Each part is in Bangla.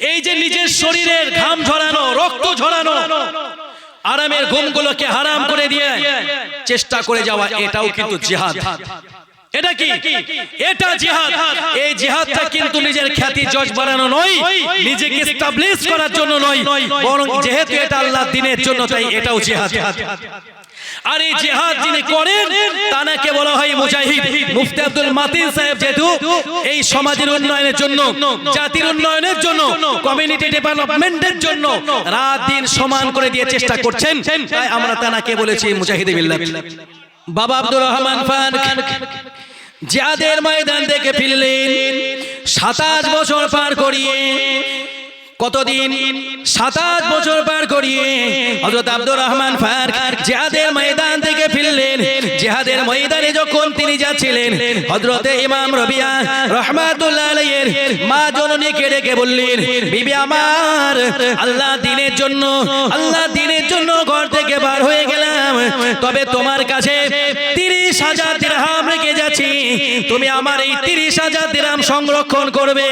এই যে নিজের শরীরের ঘাম ঝরানো, রক্ত ঝরানো, আরামের ঘুমগুলোকে হারাম করে দিয়ে চেষ্টা করে যাওয়া, এটাও কিন্তু জিহাদ। এটা কি? এটা জিহাদ। এই জিহাদটা কিন্তু নিজের খ্যাতি যশ বাড়ানো নয়, নিজেকে এস্টাবলিশ করার জন্য নয়, বরং যেহেতু এটা আল্লাহর দিনের জন্য, তাই এটাও জিহাদ। আর এই জিহাদ যিনি করেন তানাকে বলা হয় মুজাহিদ। মুফতি আব্দুল মাতিন সাহেব যেহেতু এই সমাজের উন্নয়নের জন্য জাতির উন্নয়নের জন্য কমিউনিটি ডেভেলপমেন্টের জন্য রাত দিন সমান করে দিয়ে চেষ্টা করছেন। তাই আমরা তানাকে বলেছি মুজাহিদ বিল্লাহ বাবা আব্দুর রহমান ফান জিহাদের ময়দান থেকে ফিরলেন। সাতাশ বছর পার করিয়ে কতদিন? সাতাশ বছর পার করিয়ে হযরত আব্দুর রহমান ফার জিহাদের ময়দান থেকে ফিরলেন। জিহাদের ময়দানে যখন তিনি যাচ্ছিলেন, হযরতে ইমাম রবিয়া রহমাতুল্লাহ আলাইহির মা জননীকে ডেকে বললেন, বিবি আমার, আল্লাহ দিনের জন্য, আল্লাহ দিনের জন্য ঘর থেকে বার হয়ে গেলাম। তবে তোমার কাছে তিরিশ হাজার দিরহাম রেখে যাচ্ছি। তুমি আমার এই তিরিশ হাজার দিরহাম সংরক্ষণ করবে।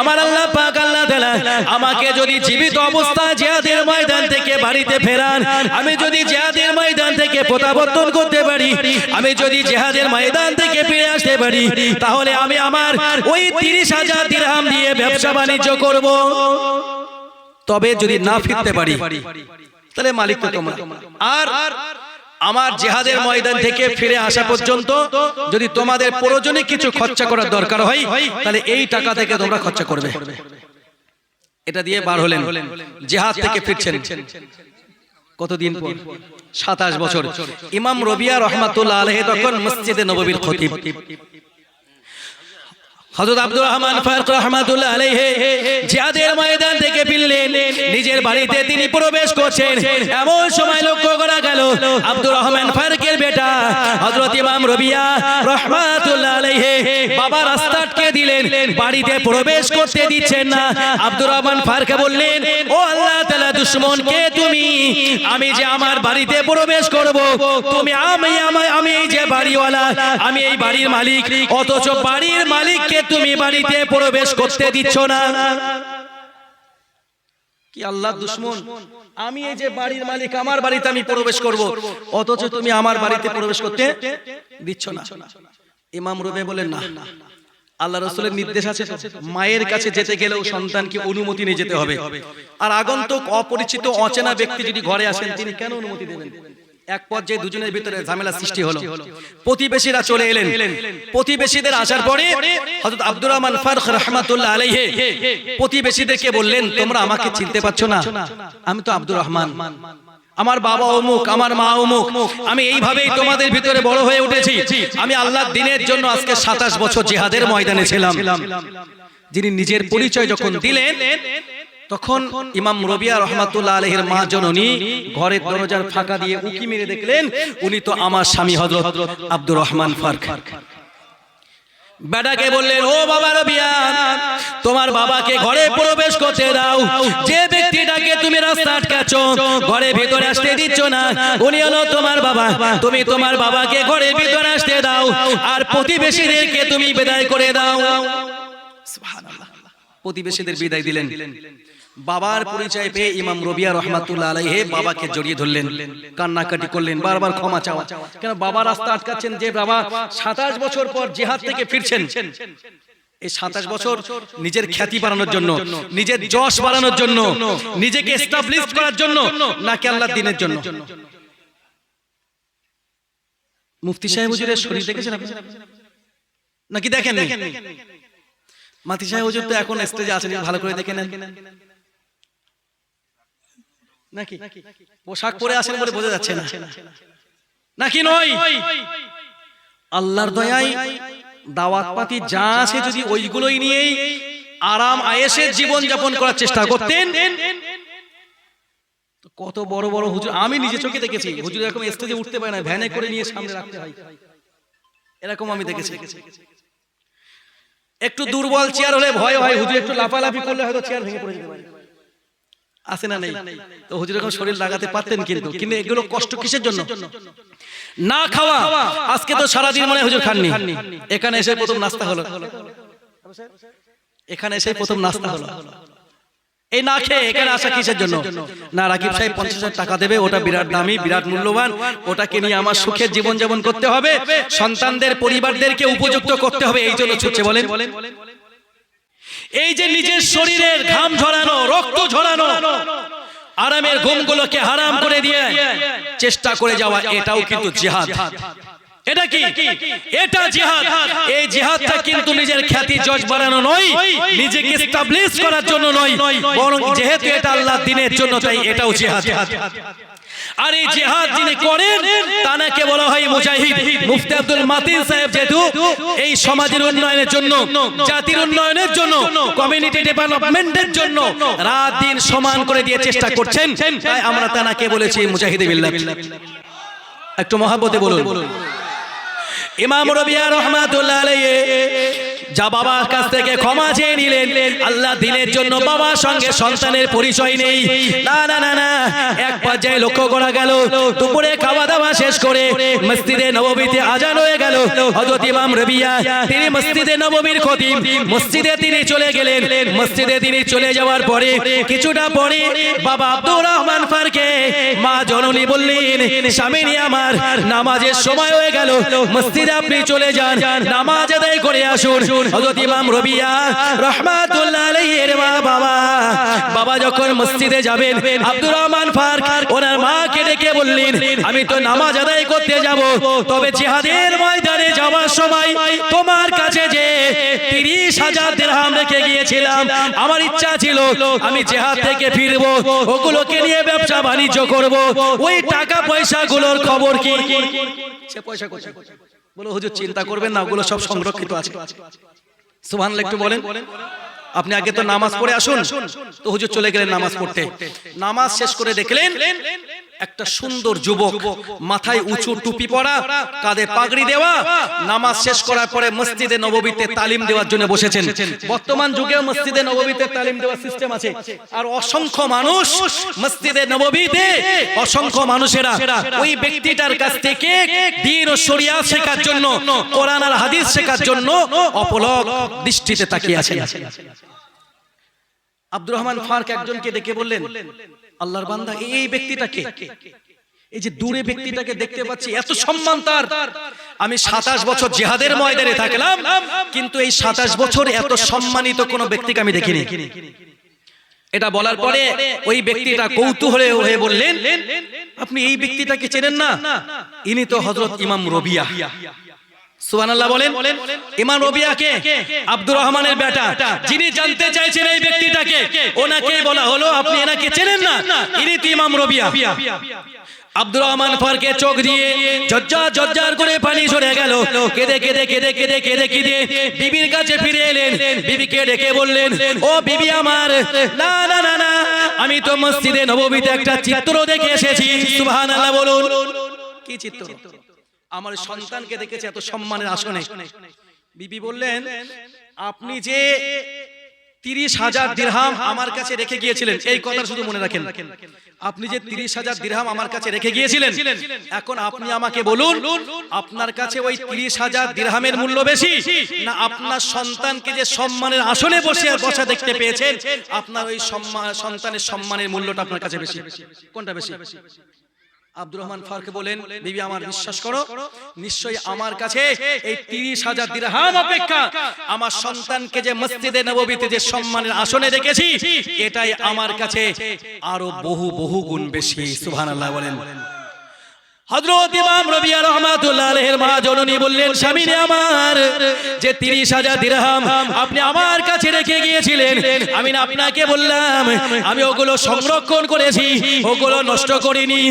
আমার আল্লাহ পাক তাআলা আমাকে যদি জীবিত অবস্থায় জিহাদের ময়দান থেকে বাড়িতে ফেরান। আমি যদি জিহাদের ময়দান থেকে প্রত্যাবর্তন করতে পারি। আমি যদি জিহাদের ময়দান থেকে ফিরে আসতে পারি তাহলে আমি আমার ওই তিরিশ হাজার দিরহাম দিয়ে ব্যবসা বাণিজ্য করব। তবে যদি না ফিরতে পারি তাহলে মালিক তো তোমরা। আর আমার জেহাদের ময়দান থেকে ফিরে আসা পর্যন্ত যদি তোমাদের প্রয়োজনে কিছু খরচা করার দরকার হয় তাহলে এই টাকা থেকে তোমরা খরচা করবে। এটা দিয়ে বার হলেন জেহাদ থেকে ফিরছেন। কতদিন পর? সাতাশ বছর। ইমাম রবিয়া রহমাতুল্লাহ আলহে তখন মসজিদে নববীর খতিব। হযরত আব্দুর রহমান ফারুক রহমাতুল্লাহ আলাইহি জিহাদের ময়দান থেকে ফিরলেন। নিজের বাড়িতে তিনি প্রবেশ করছেন। এমন সময় লক্ষ্য করা গেল আব্দুর রহমান বেটা। হযরত ইমাম রবিয়া রহমাতুল্লাহ আলাইহি বাবা রাস্তা আটকে দিলেন, বাড়িতে প্রবেশ করতে দিচ্ছেন না। আব্দুর রহমান ফারুক বললেন, ও আল্লাহ তাআলা, দুশমন কে তুমি? আমি যে আমার বাড়িতে প্রবেশ করব, তুমি আমি আমি- এই যে বাড়িওয়ালা, আমি এই বাড়ির মালিক, অথচ বাড়ির মালিককে তুমি বাড়িতে প্রবেশ করতে দিচ্ছ না। কি আল্লাহ দুশ্মন? আমি এই যে বাড়ির মালিক আমার বাড়িতে আমি প্রবেশ করব। অথচ তুমি আমার বাড়িতে প্রবেশ করতে দিচ্ছ না। ইমাম রুবে বলেন না। আল্লাহ রসুলের নির্দেশ আছে মায়ের কাছে যেতে গেলেও সন্তানকে অনুমতি নিয়ে যেতে হবে। আর আগন্তুক অপরিচিত অচেনা ব্যক্তি যদি ঘরে আসেন তিনি কেন অনুমতি দেবেন? এক পর্যায়ে দুজনের ভিতরে ঝামেলা সৃষ্টি হলো। প্রতিবেশীরা চলে এলেন। প্রতিবেশীদের আসার পরে হযরত আব্দুর রহমান ফারুক রাহমাতুল্লাহ আলাইহি প্রতিবেশীদেরকে বললেন তোমরা আমাকে চিনতে পারছ না। আমি তো আব্দুর রহমান। আমার বাবা অমুক আমার মা অমুক। আমি এইভাবেই তোমাদের ভিতরে বড় হয়ে উঠেছি। আমি আল্লাহর দিনের জন্য আজকে সাতাশ বছর জিহাদের ময়দানে ছিলাম। যিনি নিজের পরিচয় যখন দিলেন তখন ইমাম রবিয়া রহমাতুল্লাহ আলহের মা জননী ঘরের দরজার ফাঁকা দিয়ে উকি মেরে দেখলেন উনি তো আমার স্বামী হযরত আব্দুর রহমান ফারক। বেটাকে বললেন ও বাবা রবিয়া তোমার বাবাকে ঘরে প্রবেশ করতে দাও। যে ব্যক্তিটাকে তুমি রাস্তা আটকাচ্ছ ঘরে ভিতরে আসতে দিচ্ছ না। উনি হলো তোমার বাবা। তুমি তোমার বাবাকে ঘরে ভিতরে আসতে দাও। আর প্রতিবেশীদেরকে তুমি বিদায় করে দাও। প্রতিবেশীদের বিদায় দিলেন বাবার পরিচয় পেয়ে ইমাম রবিয়া রহমাতুল্লাহ আলাইহে বাবাকে জড়িয়ে ধরলেন কান্নাকাটি করলেন বারবার ক্ষমা চাওয়া। কেন বাবা রাস্তা আটকাচ্ছেন যে বাবা সাতাশ বছর পর জিহাদ থেকে ফিরছেন। এই সাতাশ বছর নিজের খ্যাতি বাড়ানোর জন্য নিজের যশ বাড়ানোর জন্য নিজেকে এস্টাবলিশ করার জন্য নাকি আল্লাহ দিনের জন্য। মুফতি সাহেব হুজুরের শরীর দেখেছেন নাকি দেখেন মাতি সাহেব হুজুর তো এখন স্টেজে আছেন ভালো করে দেখে নেন নাকি? পোশাক পরে আসেন বলে বোঝা যাচ্ছে না। নাকি নয়? আল্লাহর দয়ায় দাওয়াত পাতি যা আছে যদি ওইগুলোই নিয়েই আরাম আয়েসের জীবন যাপন করার চেষ্টা করতেন। কত বড় বড় হুজুর আমি নিজে চোখে দেখেছি হুজুর এরকম স্টেজে উঠতে পারে না ভ্যানে করে নিয়ে সামনে রাখতে হয়। এরকম আমি দেখেছি। একটু দুর্বল চেয়ার হলে ভয় হয় হুজুর একটু লাফালাফি করলে হয়তো চেয়ার ভেঙে পড়ে যেতে পারে। আছে না নেই। তো হুজুর এখন শরীর লাগাতে পারতেন কিন্তু কিন্তু এগুলো কষ্ট কিসের জন্য? না খাওয়া। আজকে তো সারাদিন মনে হুজুর খাননি। এখানে এসে প্রথম নাস্তা হলো। এখানে এসে প্রথম নাস্তা হলো। এই না খেয়ে এখানে আসা কিসের জন্য? না রাকিব সাহেব পঞ্চাশ হাজার টাকা দেবে ওটা বিরাট দামি বিরাট মূল্যবান ওটাকে নিয়ে আমার সুখের জীবন যাপন করতে হবে। সন্তানদের পরিবারদেরকে উপযুক্ত করতে হবে এই জন্য ছুটছে বলেন। এই যে নিজের শরীরের ঘাম ঝরানো, রক্ত ঝরানো, আরামের ঘুমগুলোকে হারাম করে দিয়ে চেষ্টা করে যাওয়া, এটাও কিন্তু জিহাদ। এটা কি? এটা জিহাদ। এই জিহাদটা কিন্তু নিজের খ্যাতি যশ বাড়ানো নয়, নিজেকে এস্টাবলিশ করার জন্য নয়, বরং যেহেতু এটা আল্লাহর দিনের জন্য, তাই এটাও জিহাদ। আর এই জিহাদ যিনি করেন তানাকে বলা হয় মুজাহিদ। মুফতি আব্দুল মাতিন সাহেব যেহেতু এই সমাজের উন্নয়নের জন্য জাতির উন্নয়নের জন্য কমিউনিটি ডেভেলপমেন্টের জন্য রাত দিন সমান করে দিয়ে চেষ্টা করছেন। তাই আমরা তানাকে বলেছি মুজাহিদে বিল্লাহ একটু মহাব্বতে বলুন। ইমাম রবিয়া রহমাতুল্লাহ আলাইহি যা বাবার কাছ থেকে ক্ষমা চেয়ে নিলেন। আল্লাহ দিনের জন্য বাবার সঙ্গে সন্তানের পরিচয় নেই। না না না না। পর্যায়ে লক্ষ্য করা গেল, দুপুরে খাওয়া দাওয়া শেষ করে মসজিদে নববীতে আজান হয়ে গেল। হযরত ইমাম রবিয়া, তিনি মসজিদে নববীর খতিব। মসজিদে তিনি চলে গেলেন। মসজিদে তিনি চলে যাওয়ার পরে, কিছুটা পরে বাবা আব্দুর রহমান ফারকে মা জননী বললেন স্বামীনি আমার, নামাজের সময় হয়ে গেল। মসজিদে আপনি চলে যান। নামাজ আদায় করে আসুন। হযরত ইমাম রবিয়া রাহমাতুল্লাহ আলাইহির মা বাবা বাবা যখন মসজিদে যাবেন, আব্দুর রহমান ফারক ওনার মাকে ডেকে বললেন আমি তো নামাজ আদায় করতে যাব তবে জিহাদের ময়দানে যাওয়ার সময় তোমার কাছে যে তিরিশ হাজার দিরহাম রেখে গিয়েছিলাম। আমার ইচ্ছা ছিল আমি জেহাদ থেকে ফিরবো ওগুলোকে নিয়ে ব্যবসা বাণিজ্য করব। ওই টাকা পয়সা গুলোর খবর কি? সে পয়সা বলো হুজুর চিন্তা করবেন না ওগুলো সব সংরক্ষিত আছে। সুবহানাল্লাহ একটু বলেন। আপনি আগে তো নামাজ পড়ে আসুন। তো হুজুর চলে গেলেন নামাজ পড়তে। নামাজ শেষ করে দেখলেন। একটা সুন্দর যুবক মাথায় উঁচু টুপি পরা কাঁধে পাগড়ি দেওয়া নামাজ শেষ করার পরে মসজিদে নববীতে তালিম দেওয়ার জন্য বসেছেন। বর্তমান যুগেও মসজিদে নববীতে তালিম দেওয়ার সিস্টেম আছে। আর অসংখ্য মানুষ মসজিদে নববীতে অসংখ্য মানুষেরা ওই ব্যক্তিটার কাছ থেকে দিন ও শরিয়া শেখার জন্য কোরআন আর হাদিস শেখার জন্য অপলক দৃষ্টিতে তাকিয়ে আছেন। আব্দুর রহমান ফারক একজনকে ডেকে বললেন আল্লাহর বান্দা এই ব্যক্তিটাকে। এই যে দূরে ব্যক্তিটাকে দেখতে পাচ্ছি এত সম্মান তার। আমি সাতাশ বছর জেহাদের ময়দানে থাকলাম কিন্তু এই সাতাশ বছর এত সম্মানিত কোনো ব্যক্তিকে আমি দেখিনি। এটা বলার পরে ওই ব্যক্তিটা কৌতূহলে হয়ে বললেন আপনি এই ব্যক্তিটাকে চেনেন না? ইনি তো হজরত ইমাম রবিয়া। সুবহানাল্লাহ বলেন ইমাম রবিয়াকে আব্দুর রহমানের বেটা যিনি জানতে চাইছেন এই ব্যক্তিটাকে ওনাকে বলা হলো আপনি এনাকে চেনেন না। ইনি তো ইমাম রবিয়া। আব্দুর রহমান ফারকে চোখ দিয়ে জজ্জার জজ্জার করে পানি ঝরে গেল। কেঁদে কেঁদে কেঁদে কেঁদে কেঁদে কেঁদে বিবির কাছে ফিরে এলেন। বিবিকে ডেকে বললেন ও বিবি আমার না না না না আমি তো মসজিদে নববীতে একটা চিত্র দেখে এসেছি। সুবহানাল্লাহ বলুন। কি চিত্র? আমার সন্তানকে দেখেছে এত সম্মানের আসনে। বিবি বললেন আপনি যে তিরিশ হাজার দিরহাম আমার কাছে রেখে গিয়েছিলেন এই কথা শুধু মনে রাখেন। আপনি যে তিরিশ হাজার দিরহাম আমার কাছে রেখে গিয়েছিলেন এখন আপনি আমাকে বলুন আপনার কাছে ওই তিরিশ হাজার দিরহামের মূল্য বেশি? না আপনার সন্তানকে যে সম্মানের আসনে বসে বসা দেখতে পেয়েছেন আপনার ওই সম্মান সন্তানের সম্মানের মূল্যটা আপনার কাছে বেশি? কোনটা বেশি? আব্দুর রহমান ফারকে বলেন বিবি আমার বিশ্বাস করো নিশ্চয়ই আমার কাছে এই তিরিশ হাজার দিরহাম অপেক্ষা আমার সন্তানকে যে মসজিদে নববীতে যে সম্মানের আসনে রেখেছি এটাই আমার কাছে আরও বহু বহু গুণ বেশি সুবহানাল্লাহ বলেন। হযরত ইমাম রবিয়া রহমাতুল্লাহ মা জননী বললেন স্বামী আমার, যে 30000 দিরহাম আপনি আমার কাছে রেখে গিয়েছিলেন, আমি না আপনাকে বললাম, আমি ওগুলো সংরক্ষণ করেছি, ওগুলো নষ্ট করিনি।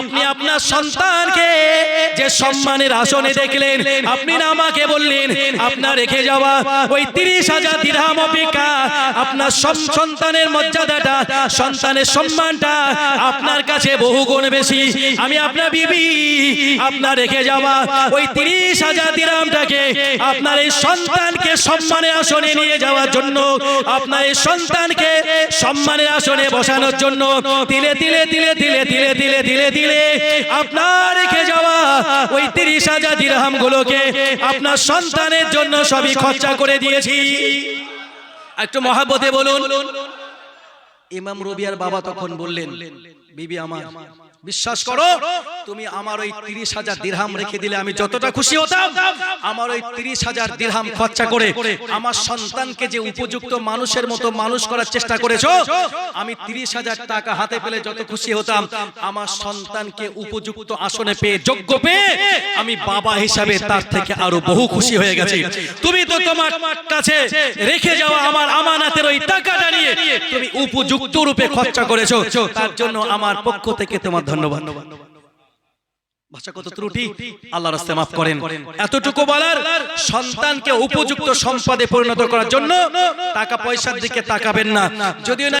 আপনি আপনার সন্তানকে যে সম্মানের আসনে দেখলেন, আপনি না আমাকে বললেন, আপনার রেখে যাওয়া ওই 30000 দিরহাম অপেক্ষা আপনার সন্তানের মর্যাদাটা, সন্তানের সম্মানটা আপনার কাছে বহু গুণ বেশি। আমি আপনার বিবি আপনার রেখে যাওয়া ওই তিরিশ হাজার দিরামটাকে আপনার এই সন্তানকে সম্মানের আসনে নিয়ে যাওয়ার জন্য, আপনার এই সন্তানকে সম্মানের আসনে বসানোর জন্য তিলে তিলে তিলে তিলে তিলে তিলে তিলে তিলে আপনার রেখে যাওয়া ওই তিরিশ হাজার দিরহাম গুলোকে আপনার সন্তানের জন্য সবই খরচা করে দিয়েছি। একটু মহাব্বতে বলুন। ইমাম রবিয়ার বাবা তখন বললেন, বিবি আমার, বিশ্বাস করো তুমি আমার ওই তিরিশ হাজার দিরহাম রেখে দিলে আমি যতটা খুশি হতাম। আমার ওই তিরিশ হাজার দিরহাম খরচা করে আমার সন্তানকে যে উপযুক্ত মানুষের মতো মানুষ করার চেষ্টা করেছ? আমি তিরিশ হাজার টাকা হাতে পেলে যত খুশি হতাম। আমার সন্তানকে উপযুক্ত আসনে পেয়ে যোগ্য পেয়ে আমি বাবা হিসাবে তার থেকে আরও বহু খুশি হয়ে গেছি। তুমি তো তোমার কাছে রেখে যাওয়া আমার আমানাতের ওই টাকাটা নিয়ে তুমি উপযুক্ত রূপে খরচা করেছ। তার জন্য আমার পক্ষ থেকে তোমার ধন্যবাদ ভাষাগত ত্রুটি? আল্লাহ রাস্তায় মাফ করেন। এতটুকু বলার সন্তানকে উপযুক্ত সম্পদে পরিণত করার জন্য টাকা পয়সার দিকে তাকাবেন না। যদিও না